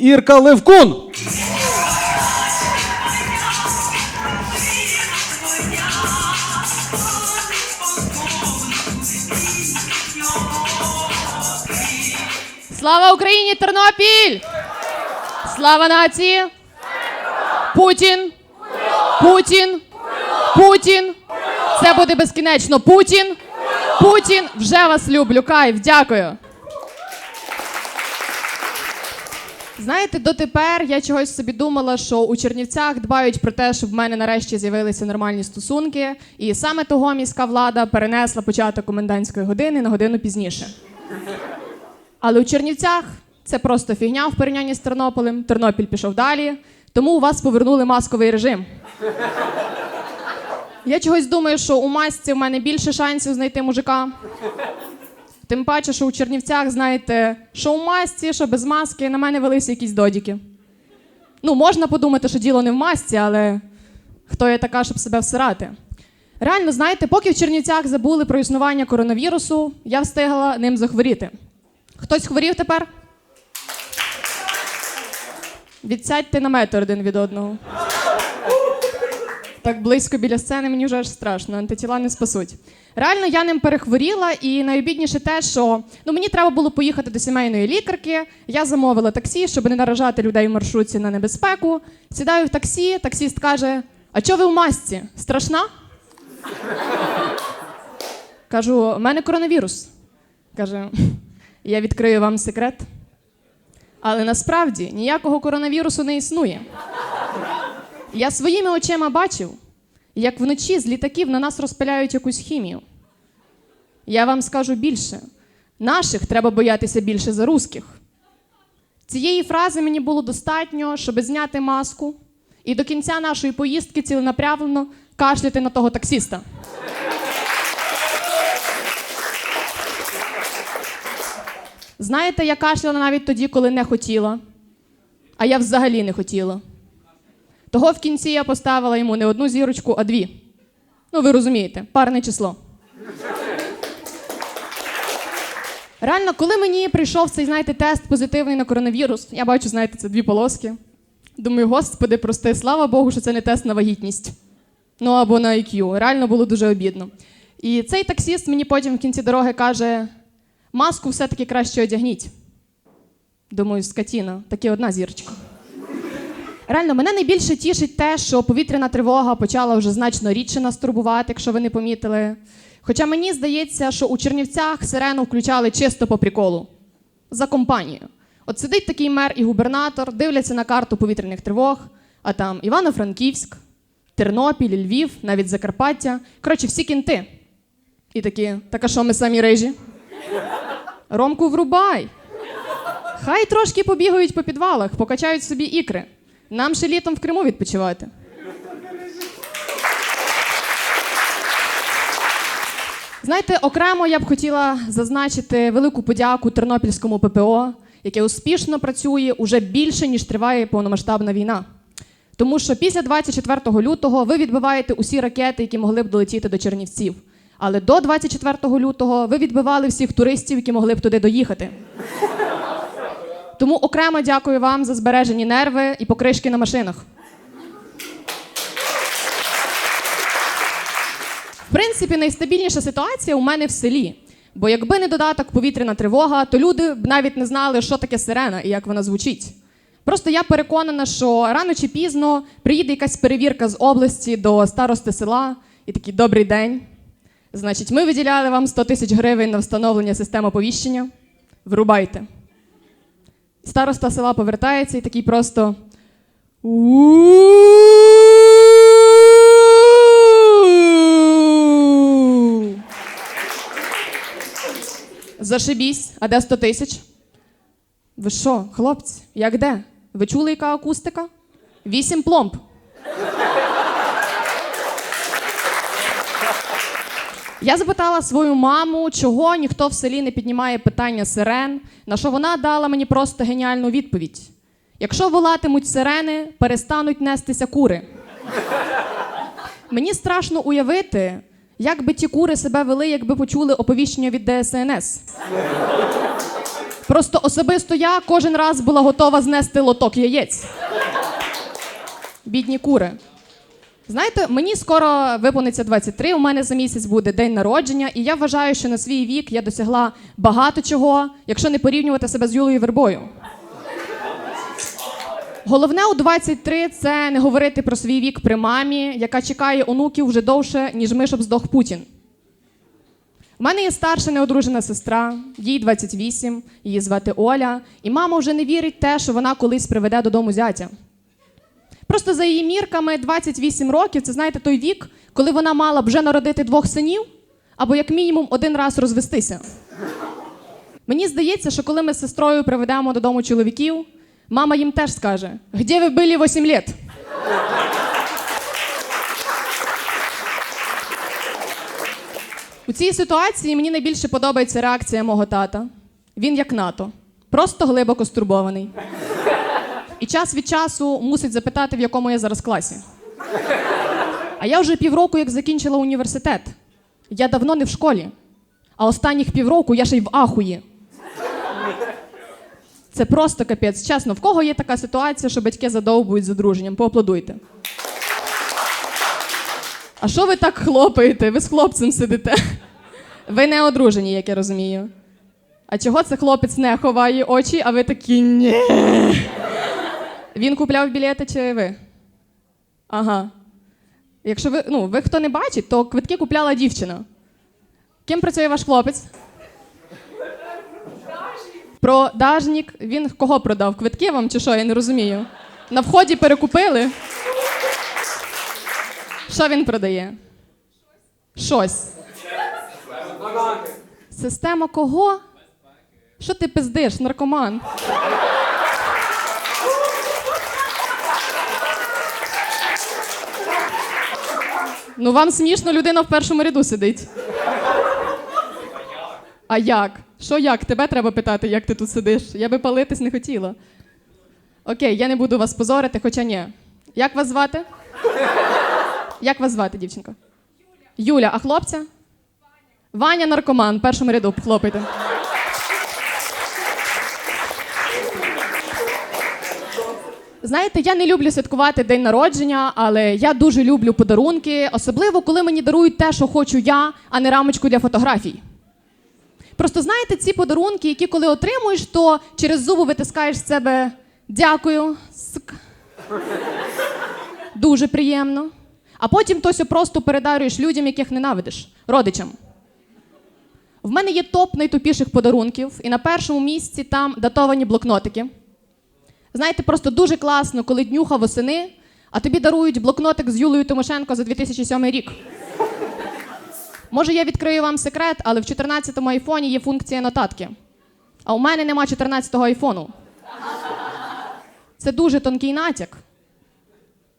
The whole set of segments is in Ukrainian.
Ірка Левкун. Слава Україні, Тернопіль! Слава нації! Путін! Путін! Путін! Це буде безкінечно. Путін! Путін! Вже вас люблю. Кайф, дякую. Знаєте, дотепер я чогось собі думала, що у Чернівцях дбають про те, щоб в мене нарешті з'явилися нормальні стосунки, і саме того міська влада перенесла початок комендантської години на годину пізніше. Але у Чернівцях це просто фігня в порівнянні з Тернополем. Тернопіль пішов далі, тому у вас повернули масковий режим. Я чогось думаю, що у масці в мене більше шансів знайти мужика. Тим паче, що у Чернівцях, знаєте, що у масці, що без маски, на мене велися якісь додіки. Ну, можна подумати, що діло не в масці, але хто я така, щоб себе всирати? Реально, знаєте, поки в Чернівцях забули про існування коронавірусу, я встигла ним захворіти. Хтось хворів тепер? Відсядьте на метр один від одного. Так близько біля сцени мені вже аж страшно, антитіла не спасуть. Реально, я ним перехворіла, і найобідніше те, що ну, мені треба було поїхати до сімейної лікарки. Я замовила таксі, щоб не наражати людей в маршрутці на небезпеку. Сідаю в таксі, таксіст каже: А чого ви в масці? Страшна? Кажу, у мене коронавірус. Каже, я відкрию вам секрет. Але насправді ніякого коронавірусу не існує. Я своїми очима бачив, як вночі з літаків на нас розпиляють якусь хімію. Я вам скажу більше: наших треба боятися більше за русських. Цієї фрази мені було достатньо, щоб зняти маску і до кінця нашої поїздки ціленаправлено кашляти на того таксіста. Знаєте, я кашляла навіть тоді, коли не хотіла, а я взагалі не хотіла. Того в кінці я поставила йому не одну зірочку, а дві. Ну, ви розумієте, парне число. Реально, коли мені прийшов цей, знаєте, тест позитивний на коронавірус, я бачу, знаєте, це дві полоски. Думаю, господи, прости, слава Богу, що це не тест на вагітність. Ну або на IQ. Реально було дуже обідно. І цей таксіст мені потім в кінці дороги каже: маску все-таки краще одягніть. Думаю, скотіна, таки одна зірочка. Реально, мене найбільше тішить те, що повітряна тривога почала вже значно рідше нас турбувати, якщо ви не помітили. Хоча мені здається, що у Чернівцях сирену включали чисто по приколу за компанію. От сидить такий мер і губернатор, дивляться на карту повітряних тривог, а там Івано-Франківськ, Тернопіль, Львів, навіть Закарпаття. Коротше, всі кінти. І такі, так а що ми самі рижі? Ромку врубай. Хай трошки побігають по підвалах, покачають собі ікри. Нам ще літом в Криму відпочивати. Знаєте, окремо я б хотіла зазначити велику подяку Тернопільському ППО, яке успішно працює уже більше, ніж триває повномасштабна війна. Тому що після 24 лютого ви відбиваєте усі ракети, які могли б долетіти до Чернівців. Але до 24 лютого ви відбивали всіх туристів, які могли б туди доїхати. Тому окремо дякую вам за збережені нерви і покришки на машинах. В принципі, найстабільніша ситуація у мене в селі. Бо якби не додаток повітряна тривога, то люди б навіть не знали, що таке сирена і як вона звучить. Просто я переконана, що рано чи пізно приїде якась перевірка з області до старости села і такий добрий день. Значить, ми виділяли вам 100 тисяч гривень на встановлення системи оповіщення. Врубайте. Староста села повертається і такий просто. Зашибісь, а де 100 тисяч? Ви що, хлопці, як де? Ви чули, яка акустика? Вісім пломб. Я запитала свою маму, чого ніхто в селі не піднімає питання сирен, на що вона дала мені просто геніальну відповідь: якщо волатимуть сирени, перестануть нестися кури. Мені страшно уявити, як би ті кури себе вели, якби почули оповіщення від ДСНС. Просто особисто я кожен раз була готова знести лоток яєць. Бідні кури. Знаєте, мені скоро виповниться 23, у мене за місяць буде день народження, і я вважаю, що на свій вік я досягла багато чого, якщо не порівнювати себе з Юлею Вербою. Головне у 23 це не говорити про свій вік при мамі, яка чекає онуків вже довше, ніж ми, щоб здох Путін. У мене є старша неодружена сестра, їй 28, її звати Оля, і мама вже не вірить те, що вона колись приведе додому зятя. Просто за її мірками 28 років це знаєте той вік, коли вона мала б вже народити двох синів, або як мінімум один раз розвестися. Мені здається, що коли ми з сестрою приведемо додому чоловіків, мама їм теж скаже: Где ви були 8 лет? У цій ситуації мені найбільше подобається реакція мого тата. Він як НАТО, просто глибоко стурбований. І час від часу мусить запитати, в якому я зараз класі. А я вже півроку як закінчила університет. Я давно не в школі. А останніх півроку я ще й в ахуї. Це просто капець. Чесно, в кого є така ситуація, що батьки задовбують з одруженням? Поаплодуйте. А що ви так хлопаєте? Ви з хлопцем сидите. Ви не одружені, як я розумію. А чого це хлопець не ховає очі, а ви такі ні. Він купляв білети чи ви? Ага. Якщо ви, ну, ви хто не бачить, то квитки купляла дівчина. Ким працює ваш хлопець? Продажник. Він кого продав? Квитки вам чи що? Я не розумію. На вході перекупили. Що він продає? Щось. Система кого? Що ти пиздиш, наркоман? Ну, вам смішно, людина в першому ряду сидить. А як? Що як? Тебе треба питати, як ти тут сидиш. Я би палитись не хотіла. Окей, я не буду вас позорити, хоча ні. Як вас звати? Як вас звати, дівчинка? Юля. А хлопця? Ваня наркоман, в першому ряду хлопайте. Знаєте, я не люблю святкувати день народження, але я дуже люблю подарунки, особливо коли мені дарують те, що хочу я, а не рамочку для фотографій. Просто знаєте, ці подарунки, які коли отримуєш, то через зуби витискаєш з себе дякую. сука». Дуже приємно. А потім то сьо просто передарюєш людям, яких ненавидиш, родичам. В мене є топ найтупіших подарунків, і на першому місці там датовані блокнотики. Знаєте, просто дуже класно, коли днюха восени, а тобі дарують блокнотик з Юлею Тимошенко за 2007 рік. Може, я відкрию вам секрет, але в 14-му айфоні є функція нотатки. А у мене нема 14-го айфону. Це дуже тонкий натяк,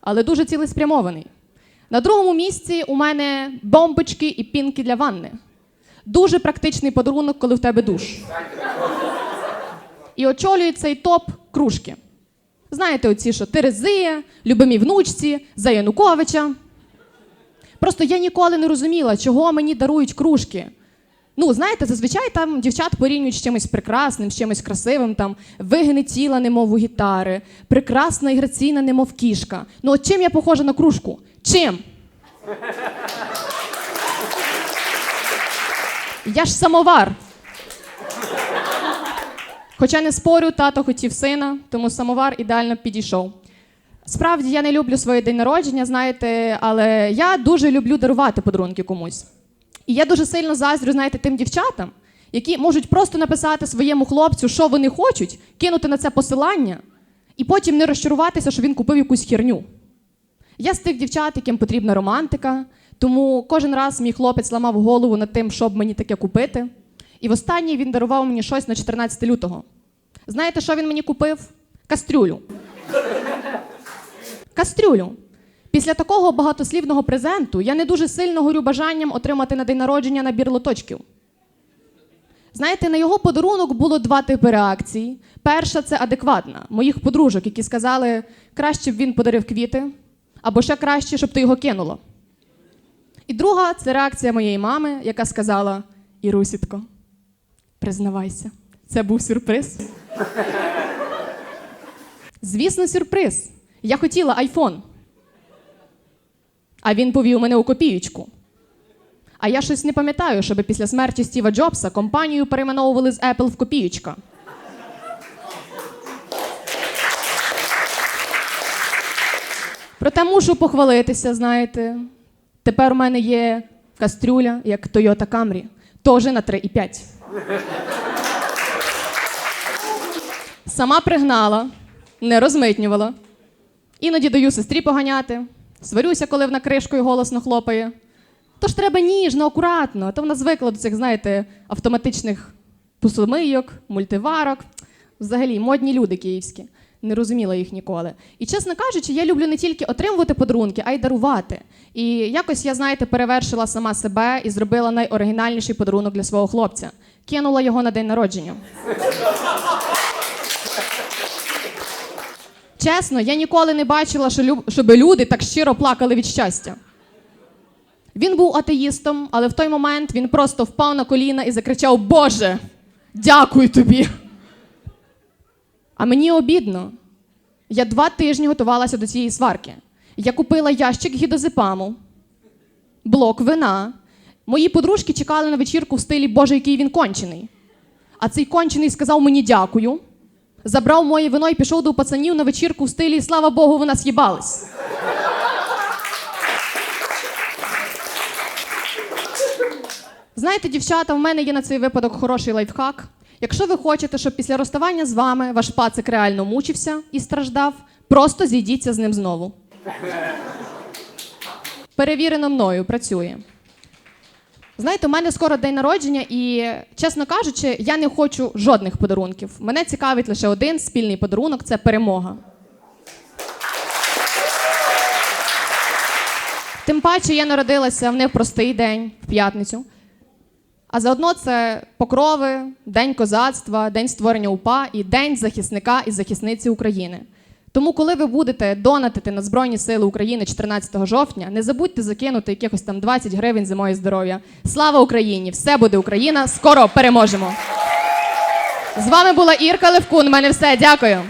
але дуже цілеспрямований. На другому місці у мене бомбочки і пінки для ванни. Дуже практичний подарунок, коли в тебе душ. І очолює цей топ кружки. Знаєте, оці, що Терези, любимій внучці, за Януковича. Просто я ніколи не розуміла, чого мені дарують кружки. Ну, знаєте, зазвичай там дівчат порівнюють з чимось прекрасним, з чимось красивим, там вигини тіла, немов у гітари, прекрасна і граційна, немов кішка. Ну, от чим я похожа на кружку? Чим? Я ж самовар. Хоча не спорю, тато хотів сина, тому самовар ідеально підійшов. Справді я не люблю своє день народження, знаєте, але я дуже люблю дарувати подарунки комусь. І я дуже сильно заздрю, знаєте, тим дівчатам, які можуть просто написати своєму хлопцю, що вони хочуть, кинути на це посилання, і потім не розчаруватися, що він купив якусь херню. Я з тих дівчат, яким потрібна романтика, тому кожен раз мій хлопець ламав голову над тим, щоб мені таке купити. І востаннє він дарував мені щось на 14 лютого. Знаєте, що він мені купив? Кастрюлю. Кастрюлю. Після такого багатослівного презенту я не дуже сильно горю бажанням отримати на день народження набір лоточків. Знаєте, на його подарунок було два типи реакцій. Перша це адекватна, моїх подружок, які сказали, краще б він подарив квіти, або ще краще, щоб ти його кинуло. І друга це реакція моєї мами, яка сказала: Ірусітко, признавайся, Це був сюрприз. Звісно, сюрприз. Я хотіла айфон. А він повів мене у копієчку. А я щось не пам'ятаю, щоб після смерті Стіва Джобса компанію перейменовували з Apple в копієчка. Проте мушу похвалитися, знаєте. Тепер у мене є кастрюля, як Toyota Camry, теж на 3,5. Сама пригнала, не розмитнювала. Іноді даю сестрі поганяти, сварюся, коли вона кришкою голосно хлопає. Тож треба ніжно, акуратно, то вона звикла до цих, знаєте, автоматичних посумийок, мультиварок. Взагалі, модні люди київські. Не розуміла їх ніколи. І чесно кажучи, я люблю не тільки отримувати подарунки, а й дарувати. І якось я, знаєте, перевершила сама себе і зробила найоригінальніший подарунок для свого хлопця. Кинула його на день народження. Чесно, я ніколи не бачила, щоб люди так щиро плакали від щастя. Він був атеїстом, але в той момент він просто впав на коліна і закричав: Боже, дякую тобі. А мені обідно. Я два тижні готувалася до цієї сварки. Я купила ящик гідозепаму, блок вина. Мої подружки чекали на вечірку в стилі Боже, який він кончений. А цей кончений сказав мені дякую, забрав моє вино і пішов до пацанів на вечірку в стилі Слава Богу, ви нас їбались. Знаєте, дівчата, в мене є на цей випадок хороший лайфхак. Якщо ви хочете, щоб після розставання з вами ваш пацик реально мучився і страждав, просто зійдіться з ним знову. Перевірено мною, працює. Знаєте, у мене скоро день народження, і, чесно кажучи, я не хочу жодних подарунків. Мене цікавить лише один спільний подарунок це перемога. Тим паче я народилася в непростий день, в п'ятницю. А заодно це покрови, День козацтва, День створення УПА і День захисника і захисниці України. Тому, коли ви будете донатити на Збройні Сили України 14 жовтня, не забудьте закинути якихось там 20 гривень за моє здоров'я. Слава Україні! Все буде Україна! Скоро переможемо! З вами була Ірка Левкун. У мене все. Дякую.